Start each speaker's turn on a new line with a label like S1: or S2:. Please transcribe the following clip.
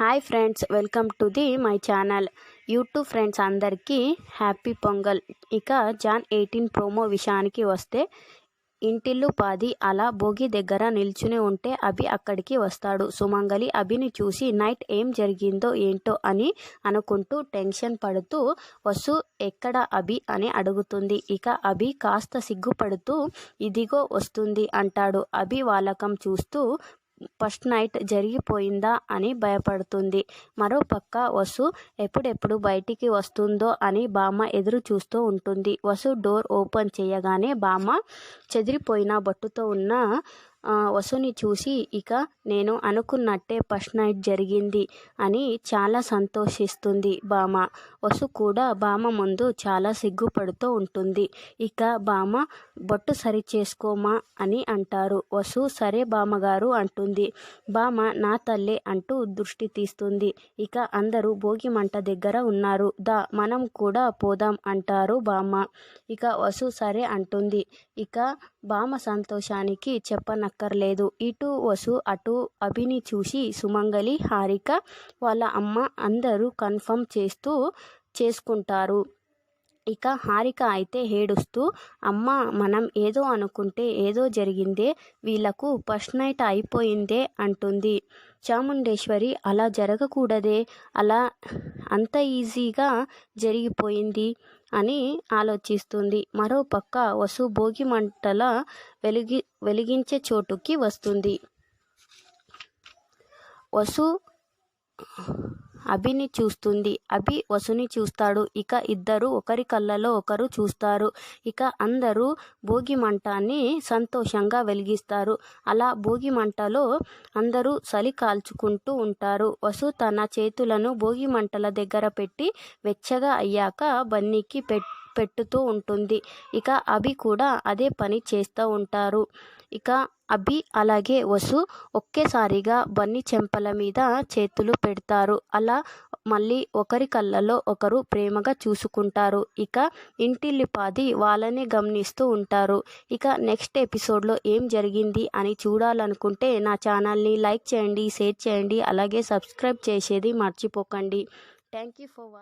S1: Hi friends welcome to the my channel. YouTube friends అందరికీ happy Pongal. ఇక Jan eighteen promo విషయానికి వస్తే ఇంటిల్లు పాది అలా భోగి దగ్గర నిల్చుని ఉంటే అభి అక్కడికి వస్తాడు. సుమంగలి అభిని చూసి నైట్ ఏం జరిగిందో ఏంటో అని అనుకుంటూ టెన్షన్ పడుతూ వసు ఎక్కడ అభి అని అడుగుతుంది. ఇక అభి కాస్త సిగ్గుపడుతూ ఇదిగో వస్తుంది అంటాడు. అభి వాలకం చూస్తూ ఫస్ట్ నైట్ జరిగిపోయిందా అని భయపడుతుంది. మరోపక్క వసు ఎప్పుడెప్పుడు బయటికి వస్తుందో అని బామ్మ ఎదురు చూస్తూ ఉంటుంది. వసు డోర్ ఓపెన్ చేయగానే బామ్మ చెదిరిపోయిన బొట్టుతో ఉన్న వసుని చూసి ఇక నేను అనుకున్నట్టే ఫస్ట్ నైట్ జరిగింది అని చాలా సంతోషిస్తుంది బామ వసు కూడా బామ ముందు చాలా సిగ్గుపడుతూ ఉంటుంది. ఇక బామ బొట్టు సరి చేసుకోమా అని అంటారు. వసు సరే బామ్మగారు అంటుంది. బామ నా తల్లే అంటూ దృష్టి తీస్తుంది. ఇక అందరూ భోగి మంట దగ్గర ఉన్నారు. దా మనం కూడా పోదాం అంటారు బామ్మ ఇక వసు సరే అంటుంది. ఇక బామ సంతోషానికి చెప్పన అక్కర్లేదు ఇటు వసు అటు అభిని చూసి సుమంగలి హారిక వాళ్ళ అమ్మ అందరూ కన్ఫర్మ్ చేస్తూ చేసుకుంటారు. ఇక హారిక అయితే ఏడుస్తూ అమ్మ మనం ఏదో అనుకుంటే ఏదో జరిగిందే వీళ్ళకు ఫస్ట్ నైట్ అయిపోయిందే అంటుంది. చాముండేశ్వరి అలా జరగకూడదే అలా అంత ఈజీగా జరిగిపోయింది అని ఆలోచిస్తుంది. మరోపక్క వసు భోగి మంటల వెలిగి వెలిగించే చోటుకి వస్తుంది. వసు అభిని చూస్తుంది. అభి వసుని చూస్తాడు. ఇక ఇద్దరు ఒకరి కళ్ళలో ఒకరు చూస్తారు. ఇక అందరూ భోగి మంటాన్ని సంతోషంగా వెలిగిస్తారు. అలా భోగి మంటలో అందరూ చలి కాల్చుకుంటూ ఉంటారు. వసు తన చేతులను భోగి మంటల దగ్గర పెట్టి వెచ్చగా అయ్యాక బన్నీకి పెట్టుతూ ఉంటుంది. ఇక అభి కూడా అదే పని చేస్తూ ఉంటారు. ఇక అభి అలాగే వసు ఒకేసారిగా బన్నీ చెంపల మీద చేతులు పెడతారు. అలా మళ్ళీ ఒకరి కళ్ళలో ఒకరు ప్రేమగా చూసుకుంటారు. ఇక ఇంటిల్లిపాది వాళ్ళనే గమనిస్తూ ఉంటారు. ఇక నెక్స్ట్ ఎపిసోడ్లో ఏం జరిగింది అని చూడాలనుకుంటే నా ఛానల్ని లైక్ చేయండి షేర్ చేయండి అలాగే సబ్స్క్రైబ్ చేసేది మర్చిపోకండి. Thank you for